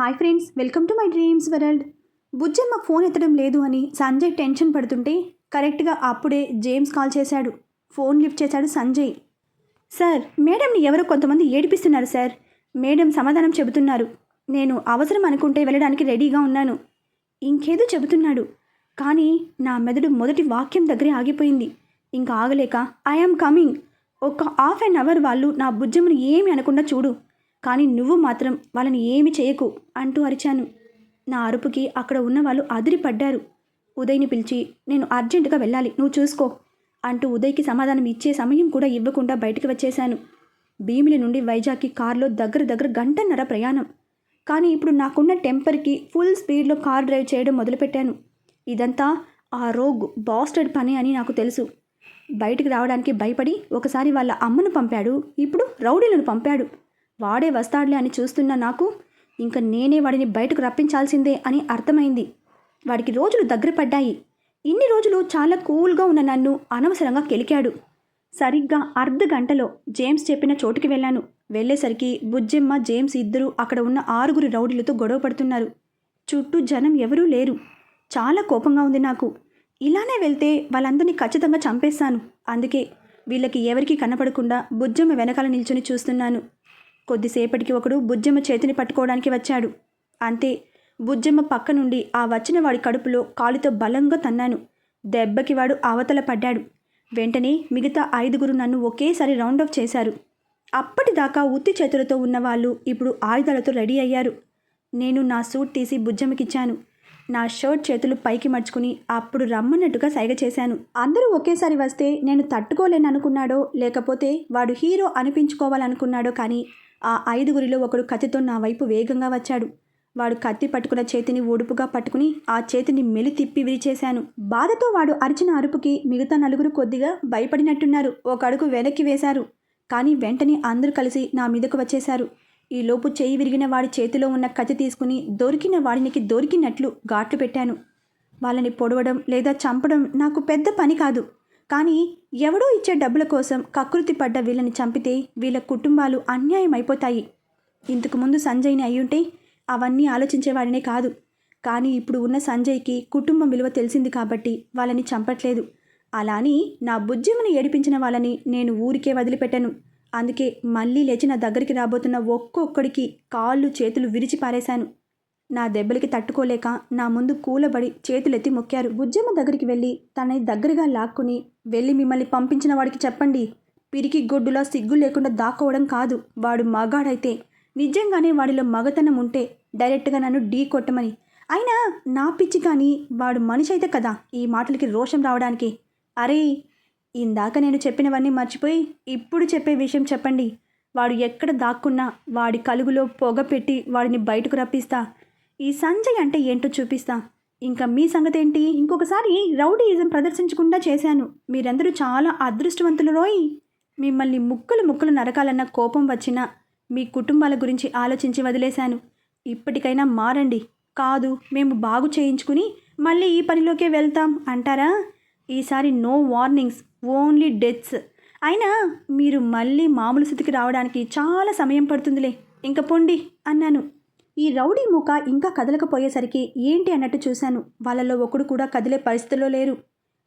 Hi friends welcome to my dreams world. Bujjamma phone ఎత్తడం లేదు అని సంజయ్ టెన్షన్ పడుతుంటే కరెక్ట్గా అప్పుడే జేమ్స్ కాల్ చేశాడు. ఫోన్ లిఫ్ట్ చేశాడు సంజయ్. సార్ మేడంని ఎవరో కొంతమంది ఏడిపిస్తున్నారు సార్. మేడం సమాధానం చెబుతున్నారు. నేను అవసరం అనుకుంటే వెళ్ళడానికి రెడీగా ఉన్నాను. ఇంకేదో చెబుతున్నాడు. కానీ నా మెదడు మొదటి వాక్యం దగ్గరే ఆగిపోయింది. ఇంకా ఆగలేక ఐఆమ్ కమింగ్. ఒక హాఫ్ అన్ అవర్ వాళ్ళు నా బుజ్జమ్మను ఏమి అనకుండా చూడు. కానీ నువ్వు మాత్రం వాళ్ళని ఏమి చేయకు అంటూ అరిచాను. నా అరుపుకి అక్కడ ఉన్న వాళ్ళు అదిరిపడ్డారు. ఉదయ్ని పిలిచి నేను అర్జెంటుగా వెళ్ళాలి నువ్వు చూసుకో అంటూ ఉదయ్కి సమాధానం ఇచ్చే సమయం కూడా ఇవ్వకుండా బయటికి వచ్చేశాను. భీమిలి నుండి వైజాగ్కి కారులో దగ్గర దగ్గర గంటన్నర ప్రయాణం. కానీ ఇప్పుడు నాకున్న టెంపర్కి ఫుల్ స్పీడ్లో కార్ డ్రైవ్ చేయడం మొదలుపెట్టాను. ఇదంతా ఆ రోగ్ బాస్టెడ్ పని అని నాకు తెలుసు. బయటికి రావడానికి భయపడి ఒకసారి వాళ్ళ అమ్మను పంపాడు. ఇప్పుడు రౌడీలను పంపాడు. వాడే వస్తాడులే అని చూస్తున్న నాకు ఇంకా నేనే వాడిని బయటకు రప్పించాల్సిందే అని అర్థమైంది. వాడికి రోజులు దగ్గర పడ్డాయి. ఇన్ని రోజులు చాలా కూల్గా ఉన్న నన్ను అనవసరంగా కెలికాడు. సరిగ్గా అర్ధ గంటలో జేమ్స్ చెప్పిన చోటుకి వెళ్ళాను. వెళ్ళేసరికి బుజ్జెమ్మ జేమ్స్ ఇద్దరూ అక్కడ ఉన్న ఆరుగురు రౌడీలతో గొడవ పడుతున్నారు. చుట్టూ జనం ఎవరూ లేరు. చాలా కోపంగా ఉంది నాకు. ఇలానే వెళ్తే వాళ్ళందరినీ ఖచ్చితంగా చంపేస్తాను. అందుకే వీళ్ళకి ఎవరికీ కనపడకుండా బుజ్జమ్మ వెనకాల నిల్చొని చూస్తున్నాను. కొద్దిసేపటికి ఒకడు బుజ్జమ్మ చేతిని పట్టుకోవడానికి వచ్చాడు. అంతే బుజ్జమ్మ పక్క నుండి ఆ వచ్చిన వాడి కడుపులో కాలుతో బలంగా తన్నాను. దెబ్బకి వాడు అవతల పడ్డాడు. వెంటనే మిగతా ఐదుగురు నన్ను ఒకేసారి రౌండ్ ఆఫ్ చేశారు. అప్పటిదాకా ఉత్తి చేతులతో ఉన్నవాళ్ళు ఇప్పుడు ఆయుధాలతో రెడీ అయ్యారు. నేను నా సూట్ తీసి బుజ్జమ్మకిచ్చాను. నా షర్ట్ చేతులు పైకి మడుచుకుని అప్పుడు రమ్మన్నట్టుగా సైగ చేశాను. అందరూ ఒకేసారి వస్తే నేను తట్టుకోలేననుకున్నాడో లేకపోతే వాడు హీరో అనిపించుకోవాలనుకున్నాడో కానీ ఆ ఐదుగురిలో ఒకడు కత్తితో నా వైపు వేగంగా వచ్చాడు. వాడు కత్తి పట్టుకున్న చేతిని ఓడుపుగా పట్టుకుని ఆ చేతిని మెలి తిప్పి విరిచేశాను. బాధతో వాడు అరిచిన అరుపుకి మిగతా నలుగురు కొద్దిగా భయపడినట్టున్నారు. ఒక అడుగు వెనక్కి వేశారు. కానీ వెంటనే అందరూ కలిసి నా మీదకు వచ్చేశారు. ఈ లోపు చేయి విరిగిన వాడి చేతిలో ఉన్న కత్తి తీసుకుని దొరికిన వాడినికి దొరికినట్లు ఘాట్లు పెట్టాను. వాళ్ళని పొడవడం లేదా చంపడం నాకు పెద్ద పని కాదు. కానీ ఎవడో ఇచ్చే డబ్బుల కోసం కకృతి పడ్డ వీళ్ళని చంపితే వీళ్ళ కుటుంబాలు అన్యాయం అయిపోతాయి ఇంతకు ముందు సంజయ్ని అయ్యుంటే అవన్నీ ఆలోచించేవాడినే కాదు. కానీ ఇప్పుడు ఉన్న సంజయ్కి కుటుంబం విలువ తెలిసింది కాబట్టి వాళ్ళని చంపట్లేదు. అలా అని నా బుజ్జమ్మని ఏడిపించిన వాళ్ళని నేను ఊరికే వదిలిపెట్టను. అందుకే మళ్ళీ లేచి నా దగ్గరికి రాబోతున్న ఒక్కొక్కడికి కాళ్ళు చేతులు విరిచి పారేశాను. నా దెబ్బలకి తట్టుకోలేక నా ముందు కూలబడి చేతులెత్తి మొక్కారు. బుజ్జమ్మ దగ్గరికి వెళ్ళి తనని దగ్గరగా లాక్కుని వెళ్ళి మిమ్మల్ని పంపించిన వాడికి చెప్పండి. పిరికి గొడ్డులా సిగ్గు లేకుండా దాక్కోవడం కాదు. వాడు మగాడైతే నిజంగానే వాడిలో మగతనం ఉంటే డైరెక్ట్గా నన్ను ఢీ కొట్టమని. అయినా నా పిచ్చి కానీ వాడు మనిషి అయితే కదా ఈ మాటలకి రోషం రావడానికి. అరే ఇందాక నేను చెప్పినవన్నీ మర్చిపోయి ఇప్పుడు చెప్పే విషయం చెప్పండి. వాడు ఎక్కడ దాక్కున్నా వాడి కలుగులో పొగ పెట్టి వాడిని బయటకు రప్పిస్తా. ఈ సంజయ్ అంటే ఏంటో చూపిస్తా. ఇంకా మీ సంగతి ఏంటి ఇంకొకసారి రౌడీయిజం ప్రదర్శించకుండా చేశాను. మీరందరూ చాలా అదృష్టవంతులు రోయ్. మిమ్మల్ని ముక్కలు ముక్కలు నరకాలన్న కోపం వచ్చినా మీ కుటుంబాల గురించి ఆలోచించి వదిలేశాను. ఇప్పటికైనా మారండి. కాదు మేము బాగు చేయించుకుని మళ్ళీ ఈ పనిలోకే వెళ్తాం. అంటారా? ఈసారి నో వార్నింగ్స్ ఓన్లీ డెత్స్. అయినా మీరు మళ్ళీ మామూలు స్థితికి రావడానికి చాలా సమయం పడుతుందిలే. ఇంక పొండి అన్నాను. ఈ రౌడీ ముఖ ఇంకా కదలకపోయేసరికి ఏంటి అన్నట్టు చూశాను. వాళ్ళలో ఒకడు కూడా కదిలే పరిస్థితిలో లేరు.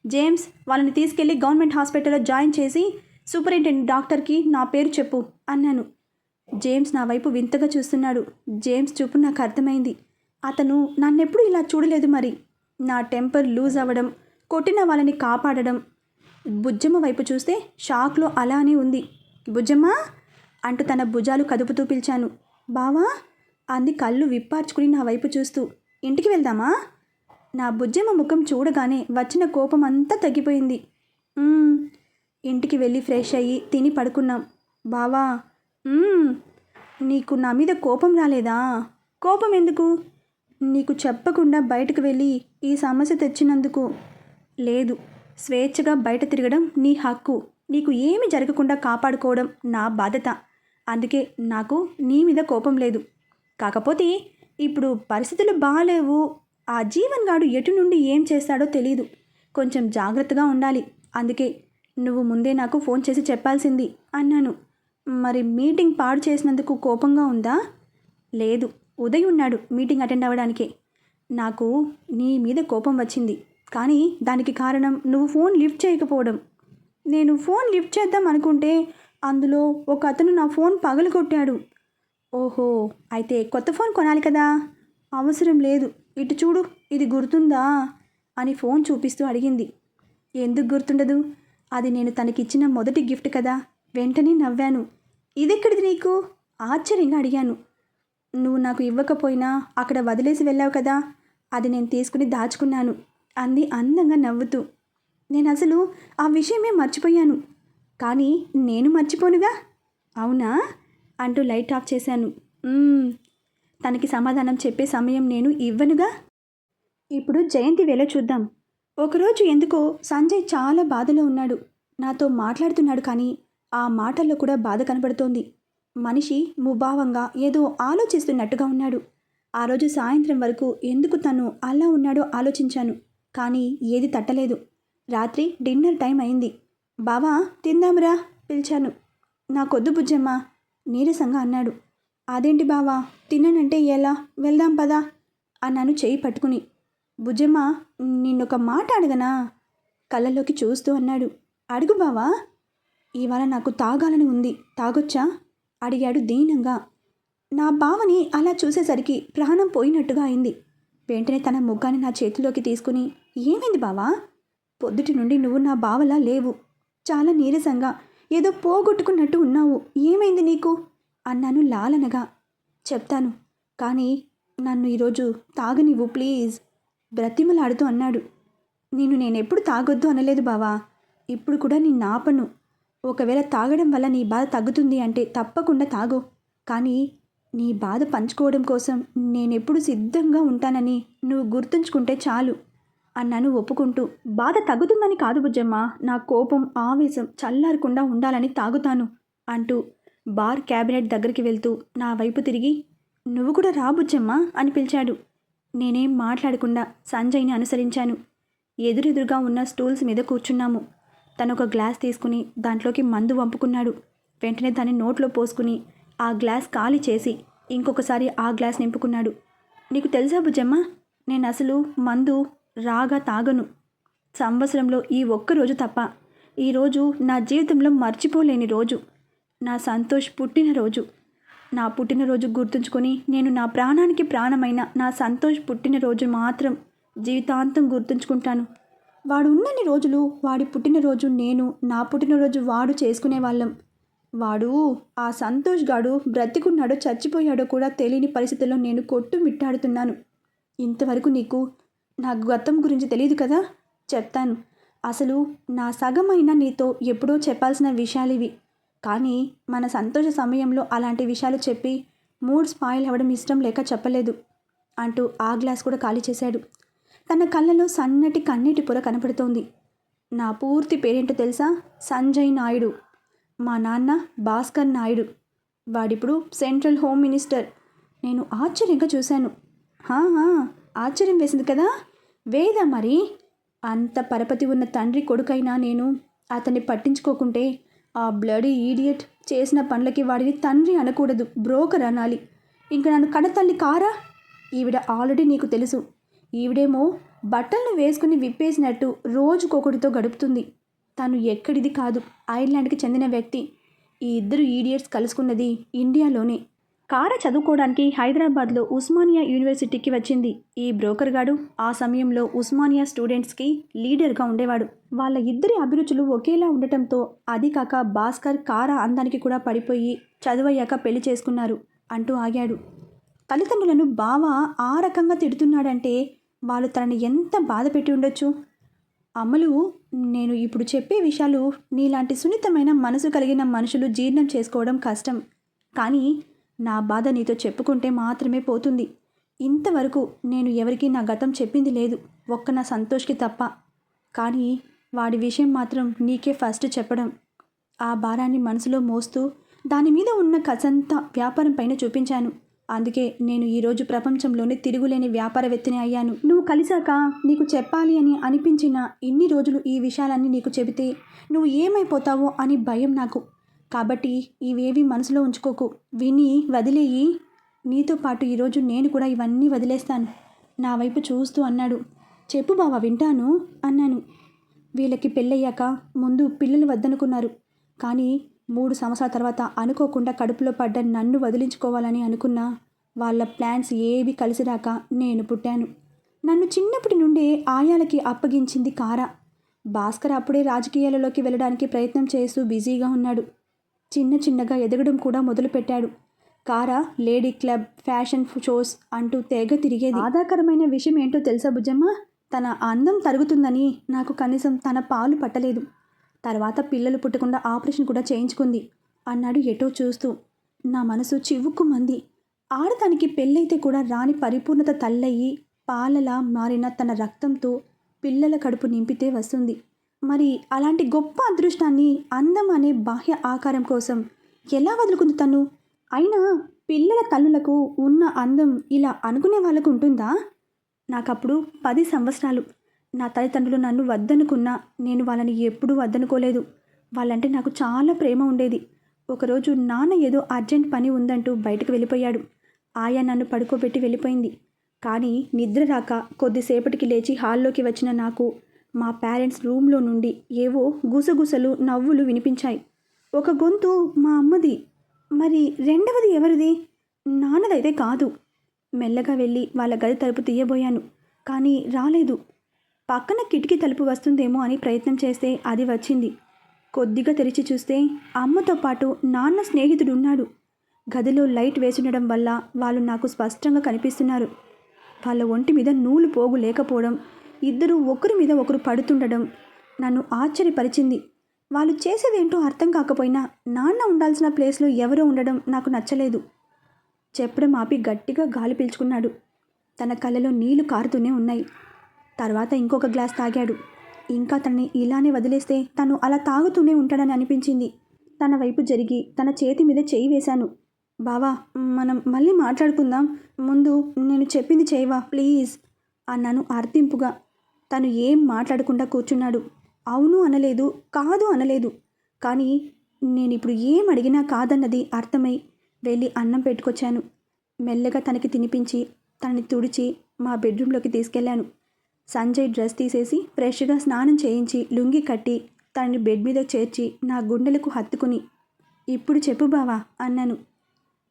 జేమ్స్ వాళ్ళని తీసుకెళ్ళి గవర్నమెంట్ హాస్పిటల్లో జాయిన్ చేసి సూపరింటెండెంట్ డాక్టర్కి నా పేరు చెప్పు అన్నాను. జేమ్స్ నా వైపు వింతగా చూస్తున్నాడు. జేమ్స్ చూపు నాకు అర్థమైంది. అతను నన్నెప్పుడు ఇలా చూడలేదు మరి. నా టెంపర్ లూజ్ అవ్వడం కొట్టిన వాళ్ళని కాపాడడం బుజ్జమ్మ వైపు చూస్తే షాక్లో అలానే ఉంది. బుజ్జమ్మ అంటూ తన భుజాలు కదుపుతూ పిలిచాను. బావా అంది కళ్ళు విప్పార్చుకుని నా వైపు చూస్తూ. ఇంటికి వెళ్దామా? నా బుజ్జమ్మ ముఖం చూడగానే వచ్చిన కోపం అంతా తగ్గిపోయింది ఇంటికి వెళ్ళి ఫ్రెష్ అయ్యి తిని పడుకున్నాం. బావా నీకు నా మీద కోపం రాలేదా? కోపం ఎందుకు? నీకు చెప్పకుండా బయటకు వెళ్ళి ఈ సమస్య తెచ్చినందుకు. లేదు స్వేచ్ఛగా బయట తిరగడం నీ హక్కు. నీకు ఏమి జరగకుండా కాపాడుకోవడం నా బాధ్యత. అందుకే నాకు నీ మీద కోపం లేదు. కాకపోతే ఇప్పుడు పరిస్థితులు బాగాలేవు ఆ జీవన్ గాడు ఎటు నుండి ఏం చేస్తాడో తెలియదు కొంచెం జాగ్రత్తగా ఉండాలి. అందుకే నువ్వు ముందే నాకు ఫోన్ చేసి చెప్పాల్సింది అన్నాను. మరి మీటింగ్ పాడు చేసినందుకు కోపంగా ఉందా? లేదు. ఉదయ్ ఉన్నాడు మీటింగ్ అటెండ్ అవ్వడానికే. నాకు నీ మీద కోపం వచ్చింది. కానీ దానికి కారణం నువ్వు ఫోన్ లిఫ్ట్ చేయకపోవడం. నేను ఫోన్ లిఫ్ట్ చేద్దాం అనుకుంటే అందులో ఒక అతను నా ఫోన్ పగలగొట్టాడు. ఓహో అయితే కొత్త ఫోన్ కొనాలి కదా? అవసరం లేదు. ఇటు చూడు ఇది గుర్తుందా? అని ఫోన్ చూపిస్తూ అడిగింది. ఎందుకు గుర్తుండదు? అది నేను తనకిచ్చిన మొదటి గిఫ్ట్ కదా. వెంటనే నవ్వాను. ఇదెక్కడిది నీకు? ఆశ్చర్యంగా అడిగాను. నువ్వు నాకు ఇవ్వకపోయినా అక్కడ వదిలేసి వెళ్ళావు కదా? అది నేను తీసుకుని దాచుకున్నాను అంది అందంగా నవ్వుతూ. నేను అసలు ఆ విషయమే మర్చిపోయాను. కానీ నేను మర్చిపోనుగా? అవునా? అంటూ లైట్ ఆఫ్ చేశాను. తనకి సమాధానం చెప్పే సమయం నేను ఇవ్వనుగా? ఇప్పుడు జయంతి వేళ చూద్దాం. ఒకరోజు ఎందుకో సంజయ్ చాలా బాధలో ఉన్నాడు. నాతో మాట్లాడుతున్నాడు కానీ ఆ మాటల్లో కూడా బాధ కనబడుతోంది. మనిషి ముభావంగా ఏదో ఆలోచిస్తున్నట్టుగా ఉన్నాడు. ఆ రోజు సాయంత్రం వరకు ఎందుకు తను అలా ఉన్నాడో ఆలోచించాను. కానీ ఏది తట్టలేదు. రాత్రి డిన్నర్ టైం అయింది. బావా తిందాంరా పిలిచాను. నాకొద్దు బుజ్జమ్మ నీరసంగా అన్నాడు. అదేంటి బావా? తిననంటే ఎలా? వెళ్దాం పదా? అన్నాను చేయి పట్టుకుని. బుజ్జమ్మ నిన్నొక మాట అడగనా? కళ్ళలోకి చూస్తూ అన్నాడు. అడుగు బావా. ఇవాళ నాకు తాగాలని ఉంది. తాగొచ్చా? అడిగాడు దీనంగా. నా బావని అలా చూసేసరికి ప్రాణం పోయినట్టుగా అయింది. వెంటనే తన ముగ్గాన్ని నా చేతిలోకి తీసుకుని ఏమైంది బావా? పొద్దుటి నుండి నువ్వు నా బావలా లేవు. చాలా నీరసంగా ఏదో పోగొట్టుకున్నట్టు ఉన్నావు. ఏమైంది నీకు? అన్నాను లాలనగా. చెప్తాను. కానీ నన్ను ఈరోజు తాగనివ్వు ప్లీజ్. బ్రతిమలాడుతూ అన్నాడు. నేను నేనెప్పుడు తాగొద్దు అనలేదు బావా. ఇప్పుడు కూడా నిన్ను ఆపను. ఒకవేళ తాగడం వల్ల నీ బాధ తగ్గుతుంది అంటే తప్పకుండా తాగు. కానీ నీ బాధ పంచుకోవడం కోసం నేనెప్పుడు సిద్ధంగా ఉంటానని నువ్వు గుర్తుంచుకుంటే చాలు. అన్నాను ఒప్పుకుంటూ బాధ తగ్గుతుందని కాదు బుజ్జమ్మ. నా కోపం ఆవేశం చల్లారకుండా ఉండాలని తాగుతాను అంటూ బార్ క్యాబినెట్ దగ్గరికి వెళ్తూ నా వైపు తిరిగి నువ్వు కూడా రా బుజ్జమ్మ అని పిలిచాడు. నేనేం మాట్లాడకుండా సంజయ్ని అనుసరించాను. ఎదురెదురుగా ఉన్న స్టూల్స్ మీద కూర్చున్నాము. తను ఒక గ్లాస్ తీసుకుని దాంట్లోకి మందు వంపుకున్నాడు. వెంటనే దాన్ని నోట్లో పోసుకుని ఆ గ్లాస్ ఖాళీ చేసి ఇంకొకసారి ఆ గ్లాస్ నింపుకున్నాడు. నీకు తెలుసా బుజ్జమ్మ? నేను అసలు మందు రాగా తాగను. సంవత్సరంలో ఈ ఒక్క రోజు తప్ప ఈరోజు నా జీవితంలో మర్చిపోలేని రోజు. నా సంతోష్ పుట్టినరోజు నా పుట్టినరోజు గుర్తుంచుకొని నేను నా ప్రాణానికి ప్రాణమైన నా సంతోష్ పుట్టినరోజు మాత్రం జీవితాంతం గుర్తుంచుకుంటాను. వాడు ఉన్నన్ని రోజులు వాడి పుట్టినరోజు నేను నా పుట్టినరోజు వాడు చేసుకునేవాళ్ళం వాడు ఆ సంతోష్ గాడు బ్రతికున్నాడో చచ్చిపోయాడో కూడా తెలియని పరిస్థితుల్లో నేను కొట్టు మిట్టాడుతున్నాను. ఇంతవరకు నీకు నాకు గతం గురించి తెలియదు కదా? చెప్తాను. అసలు నా సగమైన నీతో ఎప్పుడో చెప్పాల్సిన విషయాలు ఇవి. కానీ మన సంతోష సమయంలో అలాంటి విషయాలు చెప్పి మూడ్ స్పాయిల్ అవ్వడం ఇష్టం లేక చెప్పలేదు అంటూ ఆ గ్లాస్ కూడా ఖాళీ చేశాడు. తన కళ్ళలో సన్నటి కన్నీటి పొర కనపడుతోంది. నా పూర్తి పేరేంటో తెలుసా? సంజయ్ నాయుడు. మా నాన్న భాస్కర్ నాయుడు. వాడిప్పుడు సెంట్రల్ హోమ్ మినిస్టర్. నేను ఆశ్చర్యంగా చూశాను. "హా, హా, ఆశ్చర్యం వేసింది కదా? వేదా మరి? అంత పరపతి ఉన్న తండ్రి కొడుకైనా నేను అతన్ని పట్టించుకోకుంటే ఆ బ్లడీ ఈడియట్ చేసిన పనులకి వాడిని తండ్రి అనకూడదు బ్రోకర్ అనాలి. ఇంక నన్ను కడతల్లి కారా? ఈవిడ ఆల్రెడీ నీకు తెలుసు. ఈవిడేమో బట్టలను వేసుకుని విప్పేసినట్టు రోజుకొకటితో గడుపుతుంది. తను ఎక్కడిది కాదు ఐర్లాండ్కి చెందిన వ్యక్తి. ఈ ఇద్దరు ఈడియట్స్ కలుసుకున్నది ఇండియాలోనే. కార చదువుకోవడానికి హైదరాబాద్లో ఉస్మానియా యూనివర్సిటీకి వచ్చింది. ఈ బ్రోకర్ గాడు ఆ సమయంలో ఉస్మానియా స్టూడెంట్స్కి లీడర్గా ఉండేవాడు. వాళ్ళ ఇద్దరి అభిరుచులు ఒకేలా ఉండటంతో అది కాక భాస్కర్ కార అందానికి కూడా పడిపోయి చదువయ్యాక పెళ్ళి చేసుకున్నారు అంటూ ఆగాడు. తల్లిదండ్రులను బావ ఆ రకంగా తిడుతున్నాడంటే వాళ్ళు తనని ఎంత బాధ పెట్టి ఉండొచ్చు? అమలు నేను ఇప్పుడు చెప్పే విషయాలు నీలాంటి సున్నితమైన మనసు కలిగిన మనుషులు జీర్ణం చేసుకోవడం కష్టం. కానీ నా బాధ నీతో చెప్పుకుంటే మాత్రమే పోతుంది. ఇంతవరకు నేను ఎవరికీ నా గతం చెప్పింది లేదు. ఒక్క నా సంతోష్కి తప్ప. కానీ వాడి విషయం మాత్రం నీకే ఫస్ట్ చెప్పడం. ఆ భారాన్ని మనసులో మోస్తూ దాని మీద ఉన్న కసంతా వ్యాపారం పైన చూపించాను. అందుకే నేను ఈరోజు ప్రపంచంలోనే తిరుగులేని వ్యాపారవేత్తని అయ్యాను. నువ్వు కలిశాక నీకు చెప్పాలి అని అనిపించిన ఇన్ని రోజులు ఈ విషయాలన్నీ నీకు చెబితే నువ్వు ఏమైపోతావో అని భయం నాకు. కాబట్టి ఇవేవి మనసులో ఉంచుకోకు. విని వదిలేయి. నీతో పాటు ఈరోజు నేను కూడా ఇవన్నీ వదిలేస్తాను. నా వైపు చూస్తూ అన్నాడు. చెప్పు బావా వింటాను అన్నాను. వీళ్ళకి పెళ్ళయ్యాక ముందు పిల్లలు వద్దనుకున్నారు. కానీ మూడు సంవత్సరాల తర్వాత అనుకోకుండా కడుపులో పడ్డ నన్ను వదిలించుకోవాలని అనుకున్నా వాళ్ళ ప్లాన్స్ ఏవి కలిసిరాక నేను పుట్టాను. నన్ను చిన్నప్పటి నుండే ఆయాలకి అప్పగించింది కారా. భాస్కర్ అప్పుడే రాజకీయాలలోకి వెళ్ళడానికి ప్రయత్నం చేస్తూ బిజీగా ఉన్నాడు. చిన్న చిన్నగా ఎదగడం కూడా మొదలుపెట్టాడు. కారా లేడీ క్లబ్ ఫ్యాషన్ షోస్ అంటూ తెగ తిరిగేది. బాధాకరమైన విషయం ఏంటో తెలుసా బుజ్జమ్మ తన అందం తరుగుతుందని నాకు కనీసం తన పాలు పట్టలేదు. తర్వాత పిల్లలు పుట్టకుండా ఆపరేషన్ కూడా చేయించుకుంది అన్నాడు ఎటో చూస్తూ. నా మనసు చివుక్కుమంది. ఆడదానికి పెళ్ళైతే కూడా రాని పరిపూర్ణత తల్లయ్యి పాలలా మారిన తన రక్తంతో పిల్లల కడుపు నింపితే వస్తుంది. మరి అలాంటి గొప్ప అదృష్టాన్ని అందం అనే బాహ్య ఆకారం కోసం ఎలా వదులుకుంది తను? అయినా పిల్లల తల్లులకు ఉన్న అందం ఇలా అనుకునే వాళ్ళకు ఉంటుందా? నాకప్పుడు పది సంవత్సరాలు. నా తల్లిదండ్రులు నన్ను వద్దనుకున్నా నేను వాళ్ళని ఎప్పుడూ వద్దనుకోలేదు. వాళ్ళంటే నాకు చాలా ప్రేమ ఉండేది. ఒకరోజు నాన్న ఏదో అర్జెంట్ పని ఉందంటూ బయటకు వెళ్ళిపోయాడు. ఆయా నన్ను పడుకోబెట్టి వెళ్ళిపోయింది. కానీ నిద్ర రాక కొద్దిసేపటికి లేచి హాల్లోకి వచ్చిన నాకు మా పేరెంట్స్ రూమ్లో నుండి ఏవో గుసగుసలు నవ్వులు వినిపించాయి. ఒక గొంతు మా అమ్మది. మరి రెండవది ఎవరిది? నాన్నదైతే కాదు. మెల్లగా వెళ్ళి వాళ్ళ గది తలుపు తీయబోయాను కానీ రాలేదు. పక్కన కిటికీ తలుపు వస్తుందేమో అని ప్రయత్నం చేస్తే అది వచ్చింది. కొద్దిగా తెరిచి చూస్తే అమ్మతో పాటు నాన్న స్నేహితుడు ఉన్నాడు గదిలో లైట్ వేసుండడం వల్ల వాళ్ళు నాకు స్పష్టంగా కనిపిస్తున్నారు. వాళ్ళ ఒంటి మీద నూలు పోగు లేకపోవడం ఇద్దరు ఒకరి మీద ఒకరు పడుతుండడం నన్ను ఆశ్చర్యపరిచింది. వాళ్ళు చేసేదేంటో అర్థం కాకపోయినా నాన్న ఉండాల్సిన ప్లేస్లో ఎవరో ఉండడం నాకు నచ్చలేదు. చెప్పడం ఆపి గట్టిగా గాలి పీల్చుకున్నాడు. తన కళ్ళలో నీళ్ళు కారుతూనే ఉన్నాయి. తర్వాత ఇంకొక గ్లాస్ తాగాడు. ఇంకా తనని ఇలానే వదిలేస్తే తను అలా తాగుతూనే ఉంటాడని అనిపించింది. తన వైపు జరిగి తన చేతి మీద చేయి వేశాను. బావా మనం మళ్ళీ మాట్లాడుకుందాం. ముందు నేను చెప్పింది చేయవా ప్లీజ్ అన్నాను అర్థింపుగా తను ఏం మాట్లాడకుండా కూర్చున్నాడు. అవును అనలేదు కాదు అనలేదు. కానీ నేను ఇప్పుడు ఏం అడిగినా కాదన్నది అర్థమై వెళ్ళి అన్నం పెట్టుకొచ్చాను. మెల్లగా తనకి తినిపించి తనని తుడిచి మా బెడ్రూమ్లోకి తీసుకెళ్ళాను. సంజయ్ డ్రెస్ తీసేసి ఫ్రెష్గా స్నానం చేయించి లుంగి కట్టి తనని బెడ్ మీద చేర్చి నా గుండెలకు హత్తుకుని ఇప్పుడు చెప్పు బావా అన్నాను.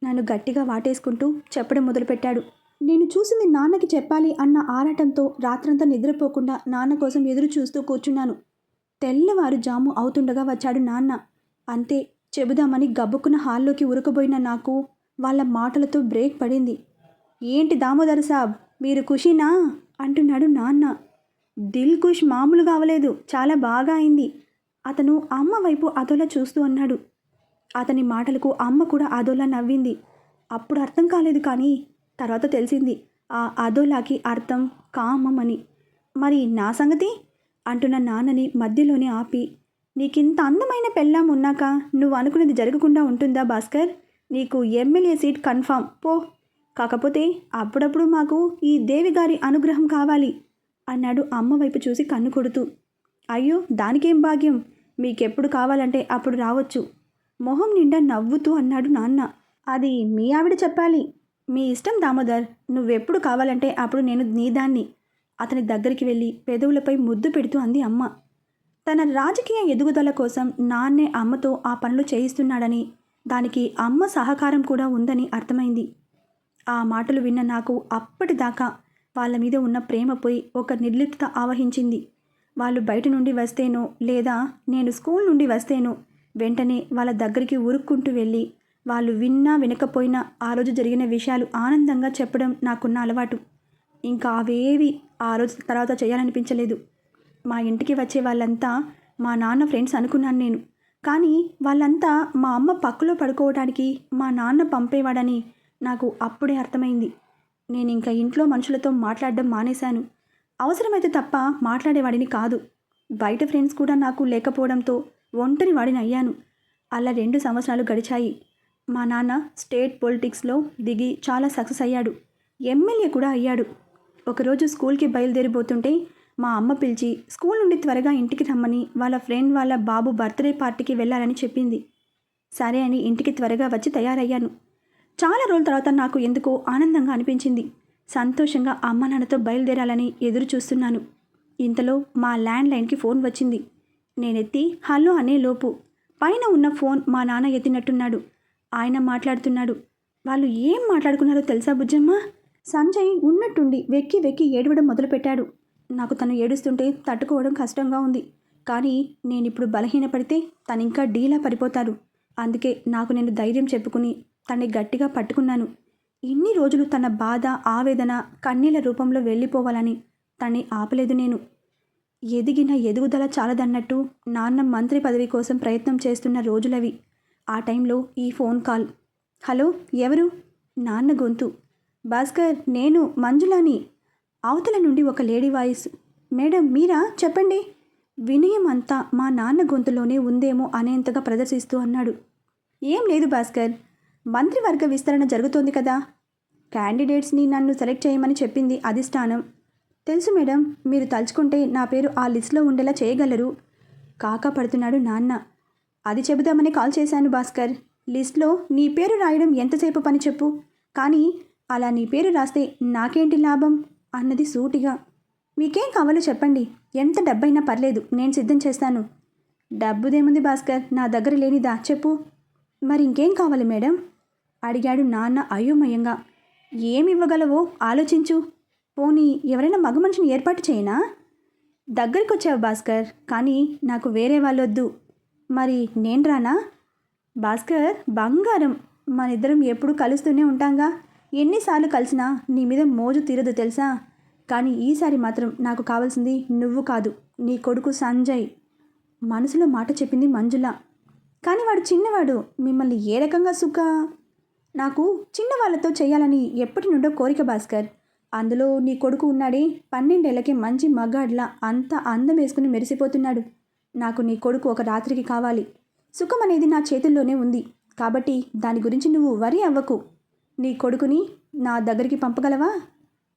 నన్ను గట్టిగా వాటేసుకుంటూ చెప్పడం మొదలుపెట్టాడు. నేను చూసింది నాన్నకి చెప్పాలి అన్న ఆరాటంతో రాత్రంతా నిద్రపోకుండా నాన్న కోసం ఎదురు చూస్తూ కూర్చున్నాను. తెల్లవారు జాము అవుతుండగా వచ్చాడు నాన్న. అంతే చెబుదామని గబ్బుకున్న హాల్లోకి ఉరకబోయిన నాకు వాళ్ళ మాటలతో బ్రేక్ పడింది. ఏంటి దామోదర్ సాబ్ మీరు ఖుషీనా? అంటున్నాడు నాన్న. దిల్ ఖుష్ మామూలు కావలేదు చాలా బాగా అయింది అతను అమ్మ వైపు అదోలా చూస్తూ అన్నాడు. అతని మాటలకు అమ్మ కూడా అదోలా నవ్వింది. అప్పుడు అర్థం కాలేదు కానీ తర్వాత తెలిసింది ఆ అదోలాకి అర్థం కామం అని. మరి నా సంగతి? అంటున్న నాన్నని మధ్యలోనే ఆపి నీకింత అందమైన పెళ్ళాం ఉన్నాక నువ్వు అనుకునేది జరగకుండా ఉంటుందా భాస్కర్? నీకు ఎమ్మెల్యే సీట్ కన్ఫామ్ పో. కాకపోతే అప్పుడప్పుడు మాకు ఈ దేవి గారి అనుగ్రహం కావాలి అన్నాడు అమ్మ వైపు చూసి కన్ను కొడుతూ. అయ్యో దానికేం భాగ్యం? మీకెప్పుడు కావాలంటే అప్పుడు రావచ్చు. మొహం నిండా నవ్వుతూ అన్నాడు నాన్న. అది మీ ఆవిడ చెప్పాలి. మీ ఇష్టం దామోదర్ నువ్వెప్పుడు కావాలంటే అప్పుడు నేను నీదాన్ని అతని దగ్గరికి వెళ్ళి పెదవులపై ముద్దు పెడుతూ అంది అమ్మ. తన రాజకీయ ఎదుగుదల కోసం నాన్నే అమ్మతో ఆ పనులు చేయిస్తున్నాడని దానికి అమ్మ సహకారం కూడా ఉందని అర్థమైంది. ఆ మాటలు విన్న నాకు అప్పటిదాకా వాళ్ళ మీద ఉన్న ప్రేమ పోయి ఒక నిర్లిప్త ఆవహించింది. వాళ్ళు బయట నుండి వస్తేనో లేదా నేను స్కూల్ నుండి వస్తేనో వెంటనే వాళ్ళ దగ్గరికి ఉరుక్కుంటూ వెళ్ళి వాళ్ళు విన్నా వినకపోయినా ఆ రోజు జరిగిన విషయాలు ఆనందంగా చెప్పడం నాకున్న అలవాటు. ఇంకా అవేవి ఆ రోజు తర్వాత చేయాలనిపించలేదు. మా ఇంటికి వచ్చే వాళ్ళంతా మా నాన్న ఫ్రెండ్స్ అనుకున్నాను నేను. కానీ వాళ్ళంతా మా అమ్మ పక్కలో పడుకోవడానికి మా నాన్న పంపేవాడని నాకు అప్పుడే అర్థమైంది. నేను ఇంకా ఇంట్లో మనుషులతో మాట్లాడడం మానేశాను. అవసరమైతే తప్ప మాట్లాడేవాడిని కాదు. బయట ఫ్రెండ్స్ కూడా నాకు లేకపోవడంతో ఒంటరి వాడిని అయ్యాను. అలా రెండు సంవత్సరాలు గడిచాయి. మా నాన్న స్టేట్ పొలిటిక్స్లో దిగి చాలా సక్సెస్ అయ్యాడు. ఎమ్మెల్యే కూడా అయ్యాడు. ఒకరోజు స్కూల్కి బయలుదేరిపోతుంటే మా అమ్మ పిలిచి స్కూల్ నుండి త్వరగా ఇంటికి రమ్మని వాళ్ళ ఫ్రెండ్ వాళ్ళ బాబు బర్త్డే పార్టీకి వెళ్ళాలని చెప్పింది. సరే అని ఇంటికి త్వరగా వచ్చి తయారయ్యాను. చాలా రోజుల తర్వాత నాకు ఎందుకో ఆనందంగా అనిపించింది. సంతోషంగా అమ్మ నాన్నతో బయలుదేరాలని ఎదురు చూస్తున్నాను. ఇంతలో మా ల్యాండ్ లైన్కి ఫోన్ వచ్చింది. నేనెత్తి హలో అనే లోపు పైన ఉన్న ఫోన్ మా నాన్న ఎత్తినట్టున్నాడు. ఆయన మాట్లాడుతున్నాడు. వాళ్ళు ఏం మాట్లాడుకున్నారో తెలుసా బుజ్జమ్మ? సంజయ్ ఉన్నట్టుండి వెక్కి వెక్కి ఏడవడం మొదలుపెట్టాడు. నాకు తను ఏడుస్తుంటే తట్టుకోవడం కష్టంగా ఉంది. కానీ నేను ఇప్పుడు బలహీనపడితే తను ఇంకా డీలా పడిపోతారు. అందుకే నాకు నేను ధైర్యం చెప్పుకుని తన్ని గట్టిగా పట్టుకున్నాను. ఇన్ని రోజులు తన బాధ ఆవేదన కన్నీళ్ళ రూపంలో వెళ్ళిపోవాలని తన్ని ఆపలేదు నేను. ఎదిగిన ఎదుగుదల చాలదన్నట్టు నాన్న మంత్రి పదవి కోసం ప్రయత్నం చేస్తున్న రోజులవి. ఆ టైంలో ఈ ఫోన్ కాల్. హలో ఎవరు? నాన్న గొంతు. భాస్కర్ నేను మంజులాని. అవతల నుండి ఒక లేడీ వాయిస్. మేడం మీరా? చెప్పండి. వినయం అంతా మా నాన్న గొంతులోనే ఉందేమో అనేంతగా ప్రదర్శిస్తూ అన్నాడు. ఏం లేదు భాస్కర్. మంత్రివర్గ విస్తరణ జరుగుతోంది కదా. క్యాండిడేట్స్ని నన్ను సెలెక్ట్ చేయమని చెప్పింది అధిష్టానం. తెలుసు మేడం మీరు తలుచుకుంటే నా పేరు ఆ లిస్ట్లో ఉండేలా చేయగలరు. కాకా పడుతున్నాడు నాన్న. అది చెబుదామని కాల్ చేశాను భాస్కర్. లిస్ట్లో నీ పేరు రాయడం ఎంతసేపు పని చెప్పు. కానీ అలా నీ పేరు రాస్తే నాకేంటి లాభం? అన్నది సూటిగా. మీకేం కావాలో చెప్పండి. ఎంత డబ్బైనా పర్లేదు నేను సిద్ధం చేస్తాను. డబ్బుదేముంది భాస్కర్? నా దగ్గర లేనిదా? చెప్పు. మరి ఇంకేం కావాలి మేడం? అడిగాడు నాన్న అయోమయంగా. ఏమి ఇవ్వగలవో ఆలోచించు. పోనీ ఎవరైనా మగ మనిషిని ఏర్పాటు చేయనా? దగ్గరికి వచ్చావు భాస్కర్ కానీ నాకు వేరే వాళ్ళొద్దు. మరి నేను రానా? భాస్కర్ బంగారం. మన ఇద్దరం ఎప్పుడు కలుస్తూనే ఉంటాంగా. ఎన్నిసార్లు కలిసినా నీ మీద మోజు తీరదు తెలుసా? కానీ ఈసారి మాత్రం నాకు కావాల్సింది నువ్వు కాదు నీ కొడుకు సంజయ్. మనసులో మాట చెప్పింది మంజుల. కానీ వాడు చిన్నవాడు. మిమ్మల్ని ఏ రకంగా సుఖ? నాకు చిన్నవాళ్ళతో చేయాలని ఎప్పటి నుండో కోరిక భాస్కర్. అందులో నీ కొడుకు ఉన్నాడే పన్నెండేళ్ళకే మంచి మగాడ్లా అంత అందం వేసుకుని మెరిసిపోతున్నాడు. నాకు నీ కొడుకు ఒక రాత్రికి కావాలి. సుఖం అనేది నా చేతుల్లోనే ఉంది. కాబట్టి దాని గురించి నువ్వు వరి అవ్వకు. నీ కొడుకుని నా దగ్గరికి పంపగలవా?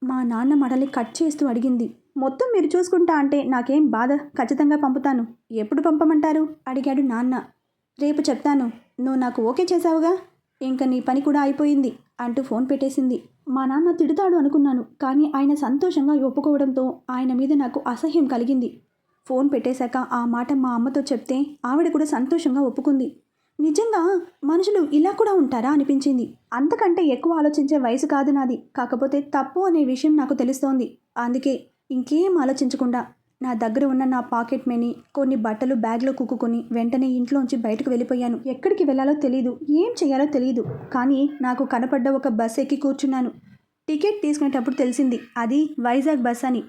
మా నాన్న మడల్ని కట్ చేస్తూ అడిగింది. మొత్తం మీరు చూసుకుంటా అంటే నాకేం బాధ? ఖచ్చితంగా పంపుతాను. ఎప్పుడు పంపమంటారు? అడిగాడు నాన్న. రేపు చెప్తాను. నువ్వు నాకు ఓకే చేసావుగా ఇంకా నీ పని కూడా అయిపోయింది అంటూ ఫోన్ పెట్టేసింది. మా నాన్న తిడతాడు అనుకున్నాను. కానీ ఆయన సంతోషంగా ఒప్పుకోవడంతో ఆయన మీద నాకు అసహ్యం కలిగింది. ఫోన్ పెట్టేశాక ఆ మాట మా అమ్మతో చెప్తే ఆవిడ కూడా సంతోషంగా ఒప్పుకుంది. నిజంగా మనుషులు ఇలా కూడా ఉంటారా అనిపించింది. అంతకంటే ఎక్కువ ఆలోచించే వయసు కాదు నాది. కాకపోతే తప్పు అనే విషయం నాకు తెలుస్తోంది. అందుకే ఇంకేం ఆలోచించకుండా నా దగ్గర ఉన్న నా పాకెట్ మనీ కొన్ని బట్టలు బ్యాగ్లో కుక్కుకొని వెంటనే ఇంట్లోంచి బయటకు వెళ్ళిపోయాను. ఎక్కడికి వెళ్ళాలో తెలియదు ఏం చేయాలో తెలియదు కానీ నాకు కనపడ్డ ఒక బస్ ఎక్కి కూర్చున్నాను. టికెట్ తీసుకునేటప్పుడు తెలిసింది. అది వైజాగ్ బస్ అని.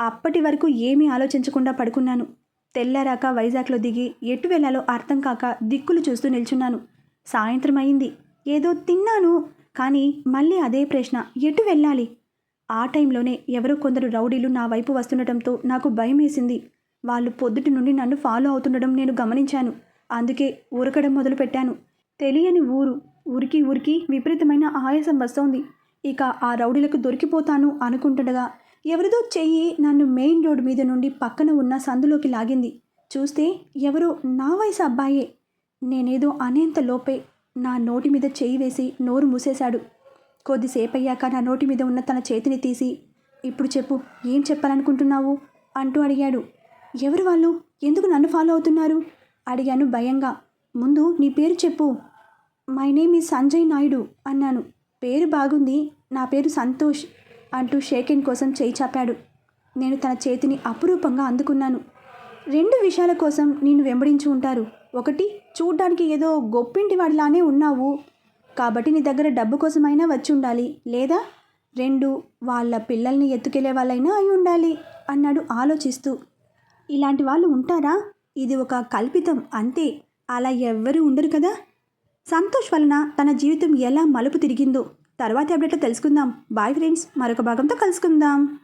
అప్పటి వరకు ఏమీ ఆలోచించకుండా పడుకున్నాను. తెల్లారాక వైజాగ్లో దిగి ఎటు వెళ్ళాలో అర్థం కాక దిక్కులు చూస్తూ నిల్చున్నాను. సాయంత్రం అయింది. ఏదో తిన్నాను కానీ మళ్ళీ అదే ప్రశ్న ఎటు వెళ్ళాలి? ఆ టైంలోనే ఎవరో కొందరు రౌడీలు నా వైపు వస్తుండటంతో నాకు భయం వేసింది వాళ్ళు పొద్దుటి నుండి నన్ను ఫాలో అవుతుండడం నేను గమనించాను. అందుకే ఉరకడం మొదలుపెట్టాను. తెలియని ఊరు ఉరికి ఉరికి విపరీతమైన ఆయాసం వస్తోంది. ఇక ఆ రౌడీలకు దొరికిపోతాను అనుకుంటుండగా ఎవరిదో చెయ్యి నన్ను మెయిన్ రోడ్ మీద నుండి పక్కన ఉన్న సందులోకి లాగింది. చూస్తే ఎవరో నా వయసు అబ్బాయే. నేనేదో అనేంత లోపే నా నోటి మీద చెయ్యి వేసి నోరు మూసేశాడు. కొద్దిసేపు అయ్యాక నా నోటి మీద ఉన్న తన చేతిని తీసి ఇప్పుడు చెప్పు ఏం చెప్పాలనుకుంటున్నావు? అంటూ అడిగాడు. ఎవరు వాళ్ళు? ఎందుకు నన్ను ఫాలో అవుతున్నారు? అడిగాను భయంగా. ముందు నీ పేరు చెప్పు. మై నేమ్ ఈ సంజయ్ నాయుడు అన్నాను. పేరు బాగుంది. నా పేరు సంతోష్. అంటూ షేకిన్ కోసం చేయి చాపాడు. నేను తన చేతిని అపురూపంగా అందుకున్నాను. రెండు విషయాల కోసం నిన్ను వెంబడించి ఉంటారు. ఒకటి చూడ్డానికి ఏదో గొప్పింటి వాడిలానే ఉన్నావు. కాబట్టి నీ దగ్గర డబ్బు కోసమైనా వచ్చి ఉండాలి. లేదా రెండు వాళ్ళ పిల్లల్ని ఎత్తుకెళ్ళే వాళ్ళైనా అయి ఉండాలి అన్నాడు ఆలోచిస్తూ. ఇలాంటి వాళ్ళు ఉంటారా? ఇది ఒక కల్పితం అంతే. అలా ఎవ్వరూ ఉండరు కదా? సంతోష్ వలన తన జీవితం ఎలా మలుపు తిరిగిందో. తర్వాతి అప్డేట్లో తెలుసుకుందాం. Bye friends. మరొక భాగంతో కలుసుకుందాం.